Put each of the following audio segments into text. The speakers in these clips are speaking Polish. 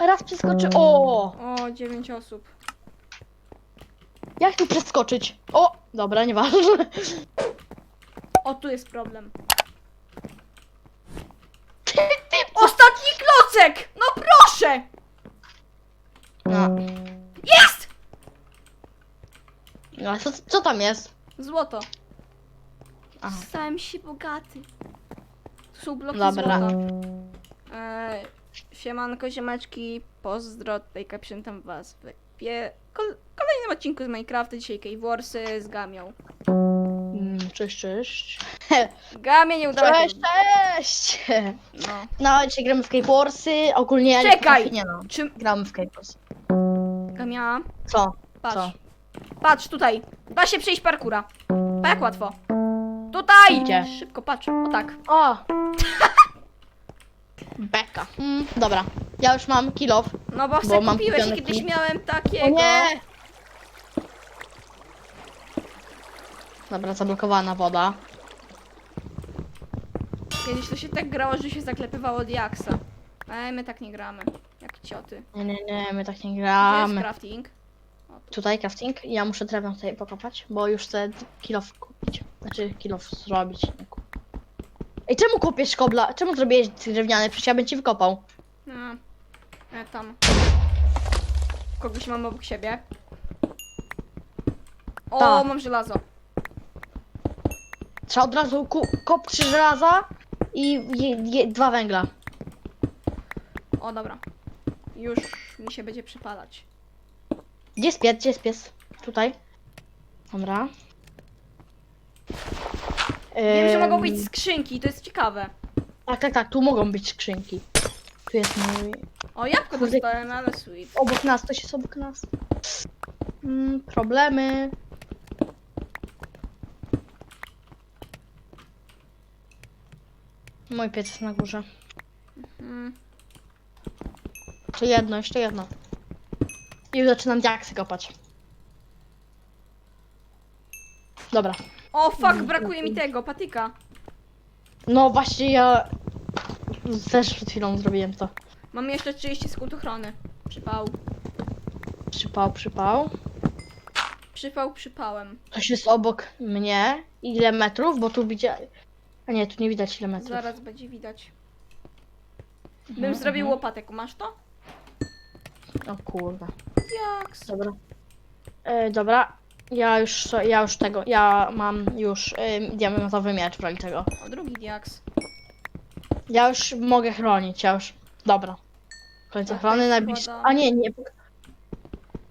Raz przeskoczy. O! O, 9 osób. Jak tu przeskoczyć? O! Dobra, nieważne. O, tu jest problem. Ostatni klocek! No proszę! No. Jest! A co, co tam jest? Złoto. Aha. Stałem się bogaty. Tu są bloki Dobra. złota. E, siemanko, ziemeczki, pozdro, tutaj kapitan was w pie... kol kolejnym odcinku z Minecrafta, dzisiaj Warsy z Gamią. Mm, Cześć, cześć. Gamie nie udało Cześć, cześć! No. No, dzisiaj gramy w K-Warsy. Ogólnie Czekaj! Nie no, Czym... gramy w K-Warsy. Gamia, Co? patrz. Co? Patrz, tutaj. Da się przejść parkura. Pa jak łatwo. Tutaj! Gdzie? Szybko, patrz. O tak. O! Beka. Mm, dobra, ja już mam kill off. No bo Bo mam kupiłeś i kupione kiedyś kij. miałem takiego. O nie! Dobra, zablokowana woda. Kiedyś to się tak grało, że się zaklepywało diaksa. Ale my tak nie gramy. Jak cioty. Nie, nie, nie, my tak nie Gdzie jest gramy. crafting? Tutaj crafting. Ja muszę drewno tutaj pokopać, bo już off kupić. Znaczy kill off zrobić. kup- Ej, czemu kopiesz kobla? Czemu zrobiłeś drewniane? Przecież ja bym ci wykopał. No. Ja tam. Kogoś mam obok siebie. O, Tak. mam żelazo. Trzeba od razu ku- kop trzy żelaza i je, je, dwa węgla. O, dobra. Już mi się będzie przypalać. Gdzie jest pies? Gdzie jest pies? Tutaj. Dobra. Wiem, że mogą być skrzynki, to jest ciekawe. Tak, tak, tak, tu mogą być skrzynki. Tu jest mój... O, jabłko Kurde. dostałem, ale sweet. Obok nas, to jest obok nas. Mm, problemy. Mój piec jest na górze. Mm. To jedno, jeszcze jedno. I już zaczynam diaksy kopać. Dobra. O, fuck, brakuje mi tego, patyka. No właśnie ja też przed chwilą zrobiłem to. Mam jeszcze 30 sekund ochrony. Przypał. Przypał, przypał. Przypał przypałem. Ktoś jest obok mnie. Ile metrów? Bo tu widzę. A nie, tu nie widać ile metrów. Zaraz będzie widać. Bym Mhm, zrobił mhm. łopatek, masz to? O kurde. Jaks. Dobra. E, dobra. Ja już, ja już tego, ja mam już e, diamentowy miecz w roli tego. O, drugi diaks. Ja już mogę chronić, ja już. Dobra. Końca Tak, chrony tak najbliższy. składam. A nie, nie.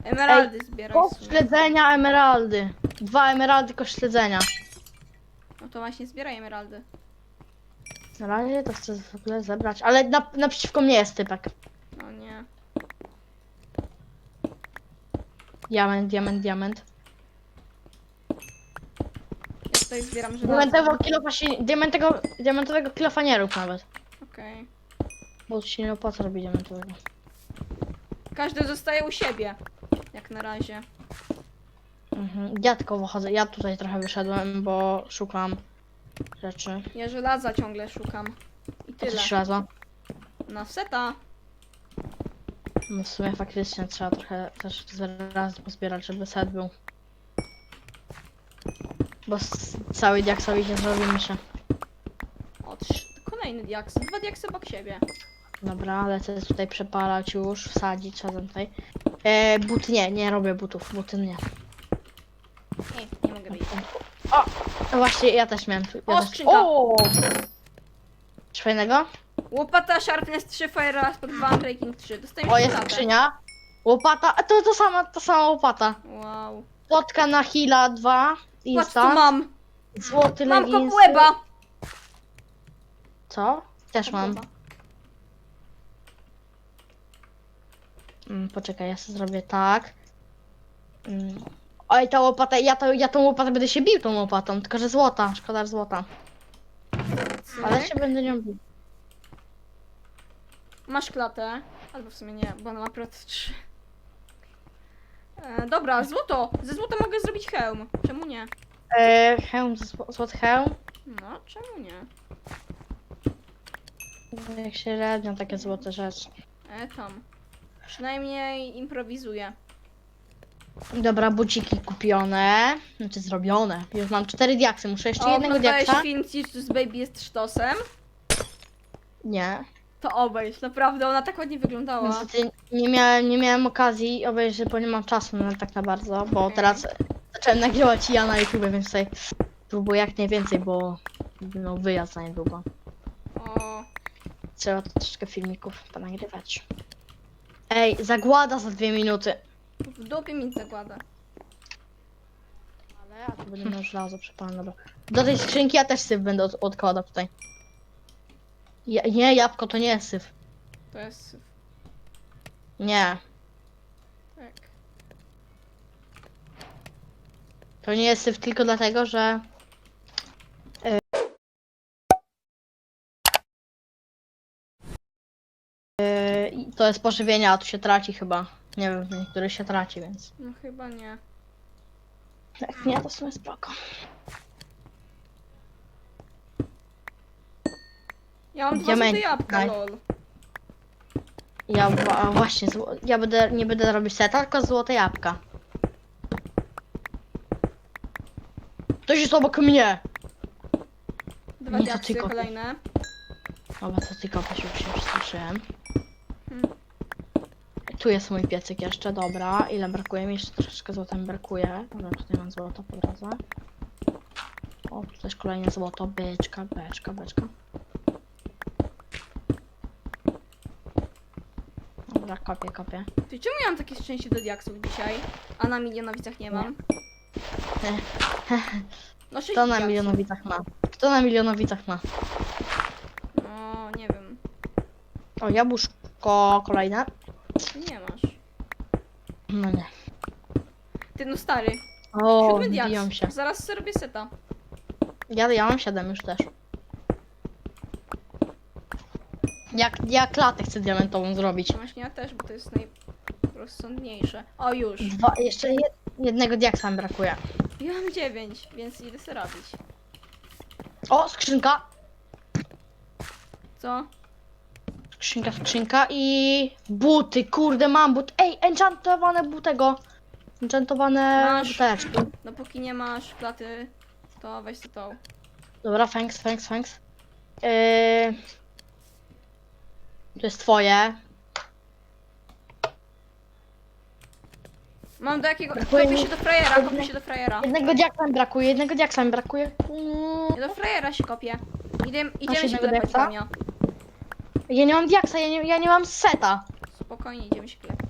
Emeraldy zbieraj Kość sobie. śledzenia, emeraldy. Dwa emeraldy, kość śledzenia. No to właśnie zbieraj emeraldy. Na razie to chcę w ogóle zebrać, ale na, naprzeciwko mnie jest typek. No nie. Diament, diament, diament. Ja tutaj zbieram żelazo. Diamentowego kilofa się, diamentowego, diamentowego kilofa nie rób nawet. Okej. Bo ci się nie opłaca robić diamentowego. Każdy zostaje u siebie. Jak na razie. Mhm. Ja tylko wychodzę, ja tutaj trochę wyszedłem, bo szukam rzeczy. Ja żelaza ciągle szukam. I To tyle. coś raza. Na seta. No w sumie faktycznie trzeba trochę też zaraz pozbierać, żeby set był. Bo cały diaksowi nie zrobimy się. O, trz- kolejny diaks. Dwa diaksy obok siebie. Dobra, lecę tutaj przepalać już, wsadzić, sadzam tutaj. E, but nie, nie robię butów, buty nie. Ej, nie mogę wyjść. O! No właśnie, ja też miałem. tu- Ja O, też... skrzynka. O! Coś fajnego? Łopata Sharpness 3, Fire Aspect 2, Breaking 3. Dostajemy O, jest szufladę. skrzynia. Łopata, a to to sama, to sama łopata. Wow. Płotka na Hila 2. Patrz co mam. Złoty Mam leginsy. kobłęba. Co? Też mam. Mm, poczekaj, ja sobie zrobię tak. Mm. Oj, ta łopata, ja, to, ja tą łopatę będę się bił tą łopatą, tylko że złota, szkoda że złota. Ale się będę nią bił. Masz klatę. Albo w sumie nie, bo ona ma prot 3. E, dobra, złoto. Ze złota mogę zrobić hełm. Czemu nie? E, hełm, zł- złoty hełm. No, czemu nie? Jak średnio takie złote rzeczy. E, tam. Przynajmniej improwizuję. Dobra, buciki kupione. Znaczy zrobione. Już mam cztery diaksy, muszę jeszcze jednego oglądałeś diaksa. film Jesus Baby jest sztosem? Nie. To obejrz, naprawdę, ona tak ładnie wyglądała. Niestety nie miałem, nie miałem okazji obejrzeć, bo nie mam czasu na tak na bardzo, bo Okej. teraz zacząłem nagrywać ja na YouTube, więc tutaj próbuję jak najwięcej, bo no wyjazd za niedługo. O, Trzeba troszeczkę filmików ponagrywać. Ej, zagłada za dwie minuty. w dupie mi zagłada. Ale, a tu będę miał żelazo przepalone, dobra. Do tej skrzynki ja też syf będę od, odkładał tutaj. Ja, nie, jabłko to nie jest syf. To jest syf. Nie, Tak. to nie jest syf tylko dlatego, że... I to jest pożywienie, a tu się traci chyba. Nie wiem, niektórych się traci, więc... No chyba nie. Jak nie, to w sumie spoko. Ja mam dwa złote jabłka, daj. lol. Ja wa- właśnie, zło- ja będę, nie będę robić seta, tylko złote jabłka. Ktoś jest obok mnie! Dwa Nie, to diaksy tylko- kolejne. Dobra, to tylko się już się przestraszyłem. Hmm. Tu jest mój piecyk jeszcze, dobra. Ile brakuje mi? Jeszcze troszeczkę złota mi brakuje. Dobra, tutaj mam złoto po drodze. O, tu też kolejne złoto. Beczka, beczka, beczka. Dobra, kopię, kopię. Ty czemu ja mam takie szczęście do diaksów dzisiaj? A na milionowicach nie mam? No sześć Kto na diaksów. milionowicach ma? Kto na milionowicach ma? No, nie wiem. O, jabłuszko kolejne. Ty nie masz. No nie. Ty no stary, O, siódmy biją diaks. się. Zaraz sobie robię seta. Ja, ja mam 7 już też. Jak, ja klatę chcę diamentową zrobić. Właśnie ja też, bo to jest najrozsądniejsze. O już. Dwa, jeszcze jed, jednego diaksa mi brakuje. Ja mam dziewięć, więc idę sobie robić. O, skrzynka! Co? Skrzynka, skrzynka i buty, kurde mam but. Ej, enchantowane butego. Enchantowane Masz. buteczki. Dopóki nie masz klaty, to weź sobie tą. Dobra, thanks, thanks, thanks. Yy... To jest twoje. Mam do jakiego... Brakuje Kopię mi- się do frajera, kopię się do frajera. Jednego diaksa mi brakuje, jednego diaksa mi brakuje. Mm. Ja do frajera się kopię. Idę, idziemy się jednego klepać, diaksa? Damia. Ja nie mam diaksa, ja nie, ja nie mam seta. Spokojnie, idziemy się klepać.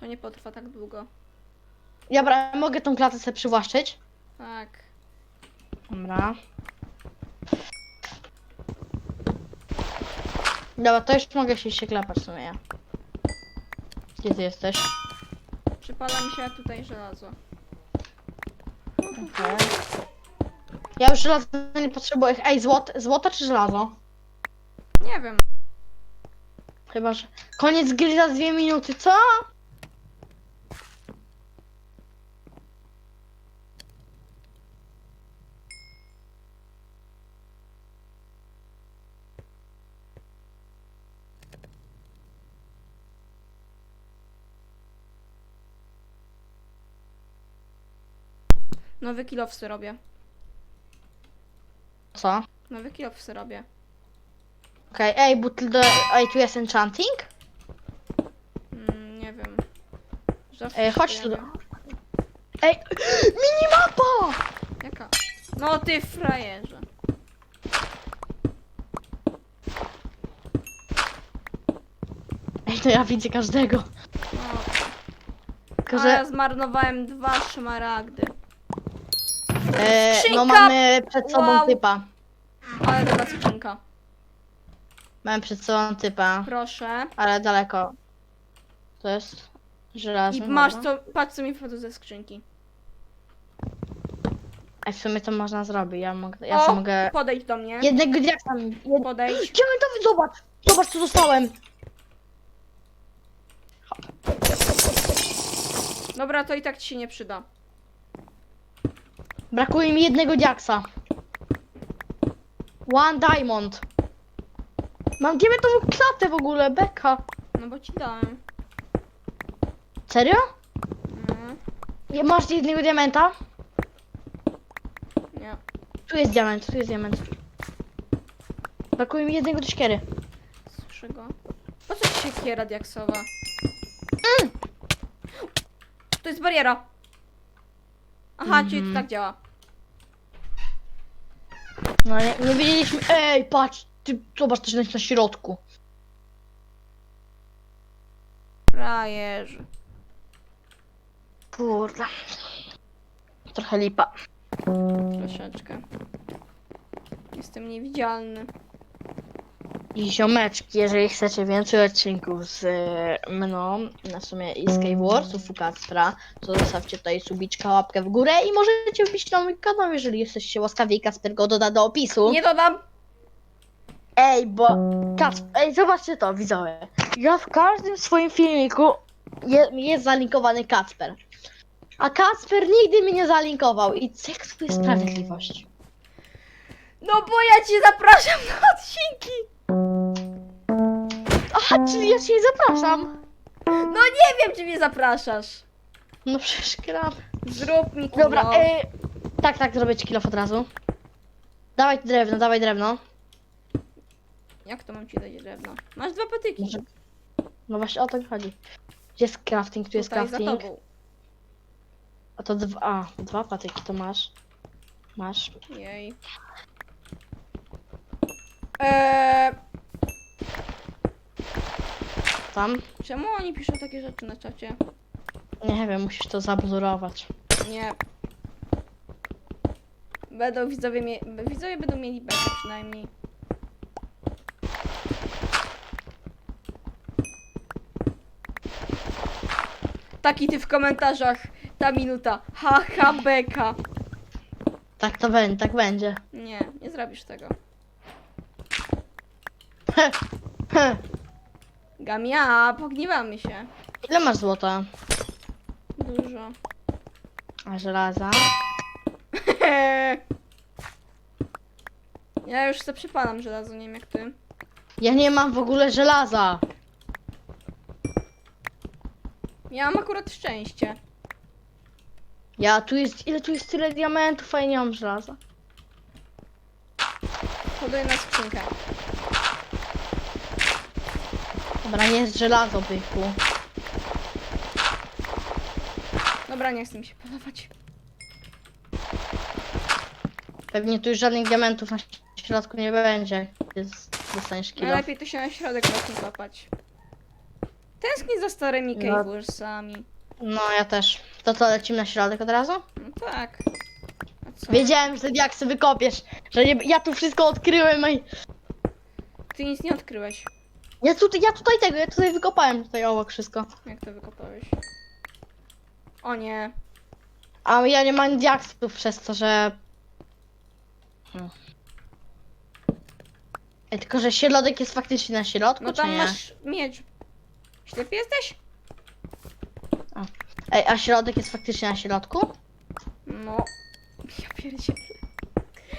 To nie potrwa tak długo. Dobra, mogę tą klatę sobie przywłaszczyć. Tak. Dobra. Dobra, to już mogę się, się klepać w sumie. ja. Gdzie ty jesteś? Przypala mi się tutaj żelazo. Okej. Ja już żelaza nie potrzebuję. Ej, złot, złoto czy żelazo? Nie wiem. Chyba, że... Koniec gry za dwie minuty, co? Nowy sobie robię. Co? Nowy sobie robię. Okej, ej, but do... Ej, tu jest enchanting? Mm, nie wiem. Zawsze Ej, się chodź tu. pojawia. do- Ej, minimapa! Jaka? No ty frajerze. Ej, to ja widzę każdego. No, Tylko, a ja że zmarnowałem dwa szmaragdy. E, no skrzynka! mamy przed sobą Wow. typa. Ale dobra skrzynka. Mamy przed sobą typa, Proszę. ale daleko. To jest I żelazny. masz dobra. co, patrz co mi wpadło ze skrzynki. Ej, w sumie to można zrobić, ja mogę, ja o, sobie mogę... podejdź do mnie. Jednego diaksa mi... Jed... Podejdź. Diamentowy, zobacz! Zobacz co dostałem! Dobra, to i tak ci się nie przyda. Brakuje mi jednego diaksa. One diamond. Mam diamentową klatę w ogóle, beka. No bo ci dałem. Serio? No, Nie masz jednego diamenta? nie. Tu jest diament, tu jest diament. Brakuje mi jednego do siekiery. Słyszę go. Po co ci siekiera diaksowa? Mm. To jest bariera. Aha, czyli Mhm. to tak działa. No nie, nie wiedzieliśmy. Ej, patrz, ty zobacz też na środku. Frajerzy. Kurde. Trochę lipa. Troszeczkę. Jestem niewidzialny. I ziomeczki, jeżeli chcecie więcej odcinków z e, mną, na sumie i Skywarsów u Kacpra, to zostawcie tutaj subiczka, łapkę w górę i możecie wbić na mój kanał, jeżeli jesteście łaskawi i Kacper go doda do opisu. Nie dodam! Ej, bo Kacper, ej, zobaczcie to, widzowie. Ja w każdym swoim filmiku je, jest zalinkowany Kacper. A Kacper nigdy mnie nie zalinkował i jak tu jest sprawiedliwość? No bo ja cię zapraszam na odcinki! Aha, czyli ja cię nie zapraszam. No nie wiem, czy mnie zapraszasz. No przecież gram. Zrób mi Dobra, kilo. e, tak, tak, zrobię ci kilof od razu. Dawaj drewno, dawaj drewno. Jak to mam ci dać drewno? Masz dwa patyki. Może- No właśnie o to mi chodzi. Gdzie jest crafting? Tu jest Tutaj za crafting. tobą. A to dwa, a, dwa patyki to masz. Masz. Jej. Eee, Tam? czemu oni piszą takie rzeczy na czacie? Nie wiem, musisz to zablurować. Nie. Będą widzowie mie- widzowie będą mieli bekę przynajmniej. Taki ty w komentarzach. Ta minuta. Ha, ha, beka. Tak to będzie, tak będzie. Nie, nie zrobisz tego. Gamia, pogniewamy się. Ile masz złota? Dużo. A żelaza? Ja już sobie przypalam żelazo, nie wiem jak ty. Ja nie mam w ogóle żelaza. Ja mam akurat szczęście. Ja tu jest, ile tu jest tyle diamentów, a ja nie mam żelaza. Podaję na skrzynkę. Dobra, nie jest żelazo, byku. Dobra, nie chcę mi się podawać. Pewnie tu już żadnych diamentów na środku nie będzie. Jest, dostaniesz kilo. Najlepiej to się na środek właśnie kopać. Tęsknię za starymi No. No, ja też. To co, lecimy na środek od razu? No tak. A co? Wiedziałem, że jak sobie wykopiesz, że nie, ja tu wszystko odkryłem i... Ty nic nie odkryłeś. Ja tutaj, ja tutaj tego, ja tutaj wykopałem tutaj obok wszystko. Jak to wykopałeś? O nie. A ja nie mam diaksów przez to, że... Ej, tylko, że środek jest faktycznie na środku, No czy tam nie? masz miecz. Ślepy jesteś? Ej, a środek jest faktycznie na środku? No. Ja pierdzielę.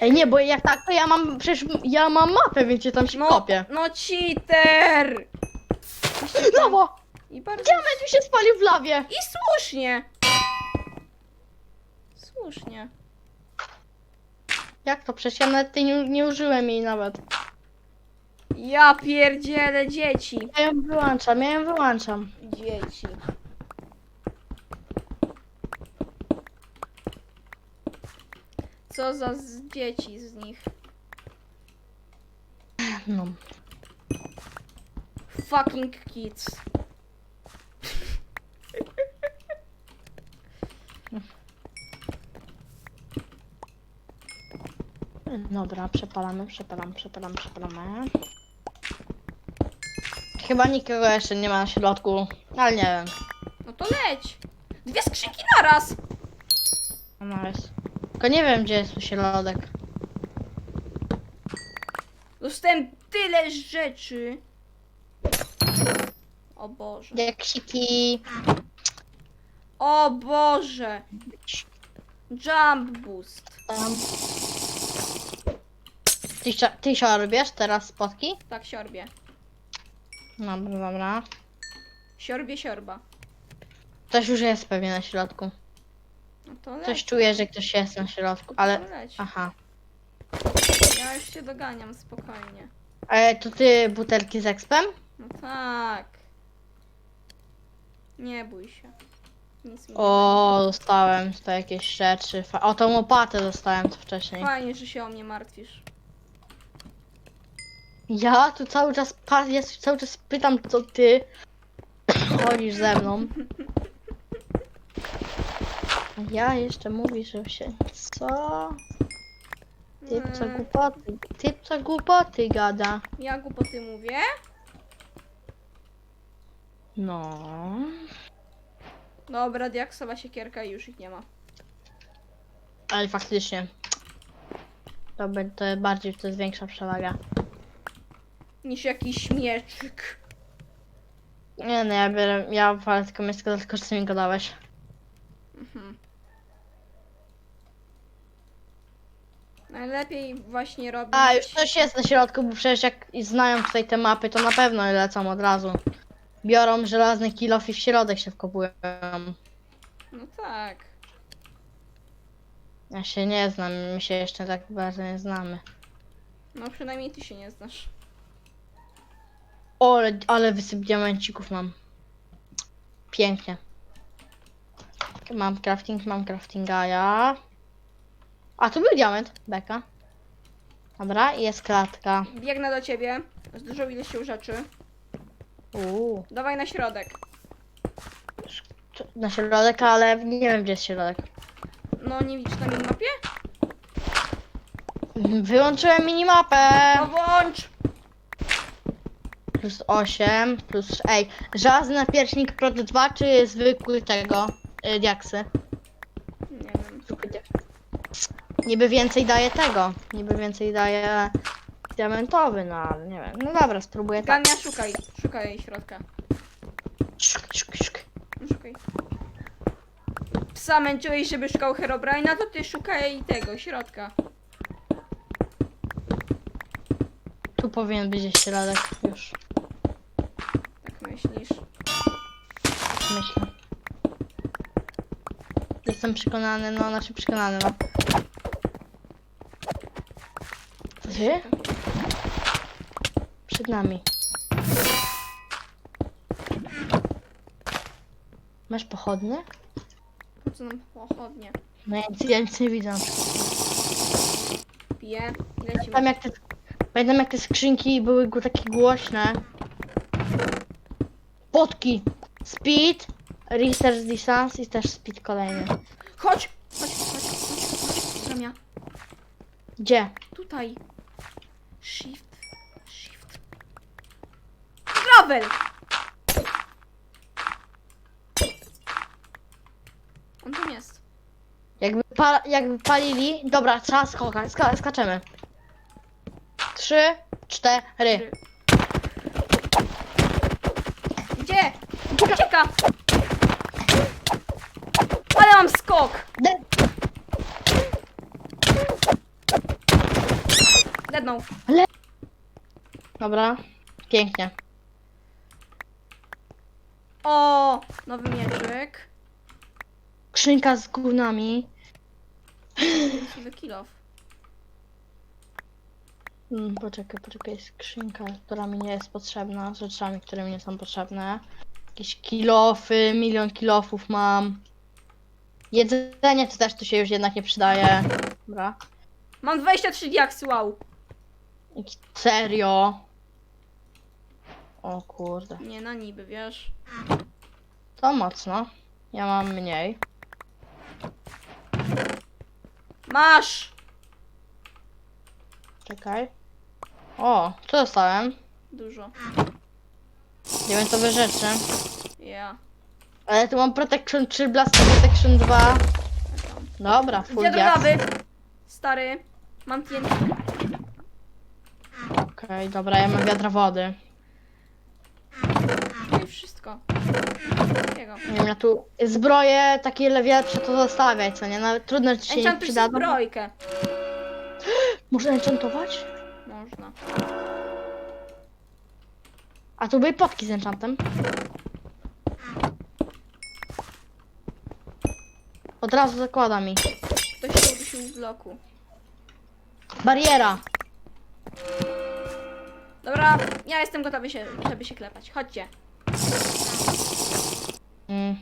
Ej, nie, bo jak tak, to ja mam, przecież ja mam mapę, więc ja tam się No, kopię. no cheater! Lawa! I bardzo... Diament mi się spalił w lawie! I słusznie! Słusznie. Jak to? Przecież ja nawet tej nie, nie użyłem jej nawet. Ja pierdzielę dzieci. Ja ją wyłączam, ja ją wyłączam. Dzieci. Co za z dzieci z nich? No. Fucking kids. Dobra, przepalamy, przepalamy, przepalamy, przepalamy. Chyba nikogo jeszcze nie ma na środku, ale nie wiem. No to leć. Dwie skrzynki naraz. No jest. Tylko nie wiem, gdzie jest tu środek. Dostałem tyle rzeczy. O Boże. Jaksiki. O Boże. Jump boost. Tam. Ty, sio- ty siorbierz teraz spotki? Tak, siorbie. Dobra, dobra. Siorbie, siorba. Ktoś już jest pewnie na środku. No to leć. Coś czuję, że ktoś jest na środku, ale... To leć. Aha. Ja już się doganiam, spokojnie. E, to ty butelki z expem? No tak. Nie bój się. Nic mi nie O, dostałem to jakieś rzeczy. Fa- O, tą łopatę dostałem to wcześniej. będzie. Fajnie, że się o mnie martwisz. Ja tu cały czas pa- ja cały czas pytam, co ty chodzisz ze mną. Ja jeszcze mówisz, że się... Co? Typ co Mm, głupoty, typ co głupoty gada. Ja głupoty mówię. No. Dobra, diaksowa siekierka i już ich nie ma. Ale faktycznie. To, by, to bardziej to jest większa przewaga. Niż jakiś mieczyk. Nie no, ja biorę, ja wolę tylko mieszka, tylko że ty mi go dałeś. Mhm. Najlepiej właśnie robić... A, już coś jest na środku, bo przecież jak znają tutaj te mapy, to na pewno lecą od razu. Biorą żelazny kilof i w środek się wkopują. No tak. Ja się nie znam, my się jeszcze tak bardzo nie znamy. No przynajmniej ty się nie znasz. O, ale, ale wysyp diamencików mam. Pięknie. Mam crafting, mam craftinga, ja. A, tu był diament, beka. Dobra, i jest klatka. Biegnę do ciebie z dużą ilością rzeczy. Uuu. Dawaj na środek. Na środek, ale nie wiem gdzie jest środek. No nie widzisz na minimapie? Wyłączyłem minimapę. No włącz! Plus 8, plus... Ej, żelazny napierśnik prot 2 czy zwykły tego, y, diaksy? Nie wiem. Zwykły diaks. Niby więcej daje tego, niby więcej daje diamentowy, no ale nie wiem. No dobra, spróbuję tak. Gamia, szukaj. Szukaj jej środka. Szuk, szuk, szuk. No, Szukaj. Psa męczyłeś, żeby szukał Herobrina, to ty szukaj tego, środka. Tu powinien być środek już, Tak myślisz. myślę. Jestem przekonany, no znaczy przekonany, no. Ty? Przed nami. Masz pochodnie? Po co nam pochodnie? No ja nic, ja nic nie widzę. Piję i lecimy. Pamiętam jak te, pamiętam jak te skrzynki były takie głośne. Potki! Speed, research distance i też speed kolejny. Chodź! Chodź, chodź, chodź, chodź. Gamia. Gdzie? Tutaj. Shift. Shift. Gravel! On tam jest. Jakby, pa, jakby palili. Dobra, trzeba skakać, ska, skaczemy. Trzy, cztery. Gdzie? Ucieka! Ale mam skok! De- Dednął. Dobra, pięknie. O, nowy mieczyk. Skrzynka z gównami. Nowy kilof. Hmm, poczekaj, poczekaj, skrzynka, która mi nie jest potrzebna, z rzeczami, które mi nie są potrzebne. Jakieś kilofy, milion kilofów mam. Jedzenie to też tu się już jednak nie przydaje. Dobra. Mam 23 diaksy, wow. Serio? O kurde. Nie, na niby, wiesz. To mocno. Ja mam mniej. Masz! Czekaj. O, co dostałem? Dużo. Diamentowe rzeczy. Ja. Ale tu mam Protection 3, Blast Protection 2. Dobra, full Gdzie do lawy? Stary. Mam TNT. Okej, dobra, ja mam wiadra wody. I wszystko. Takiego. Nie wiem, ja tu zbroje takie lewietrze to zostawiać, co nie? Nawet trudno, ci się nie Enchantuj przydadzą. zbrojkę. Muszę enchantować? Można. A tu były potki z enchantem. Od razu zakłada mi. Ktoś się udusił w bloku. Bariera. Dobra, ja jestem gotowy, się, żeby się klepać. Chodźcie. Mm.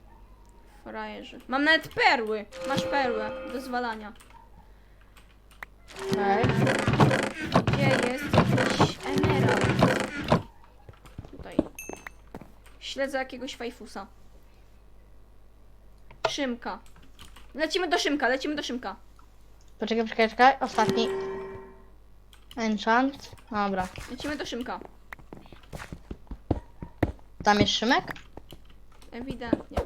Frajerzy. Mam nawet perły. Masz perłę do zwalania. okej. Gdzie jest jakiś emerald? Tutaj. Śledzę jakiegoś fajfusa. Szymka. Lecimy do Szymka, lecimy do Szymka. Poczekaj, poczekaj, poczekaj. Ostatni. Enchant. Dobra. Lecimy do Szymka. Tam jest Szymek? Ewidentnie.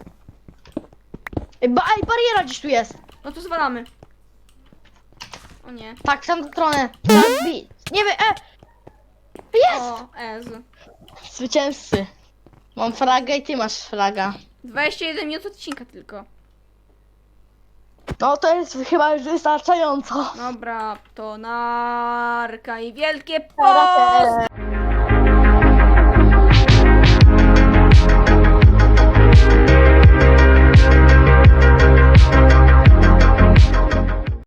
Ej, ba ej, bariera gdzieś tu jest. No to zwalamy. O nie. Tak, w tamtą stronę. Bi. Nie wiem, e! Jest! O, Ez. Zwycięzcy. Mam flagę i ty masz flaga. 21 minut odcinka tylko. No to jest chyba już wystarczająco. Dobra, to narka i wielkie e,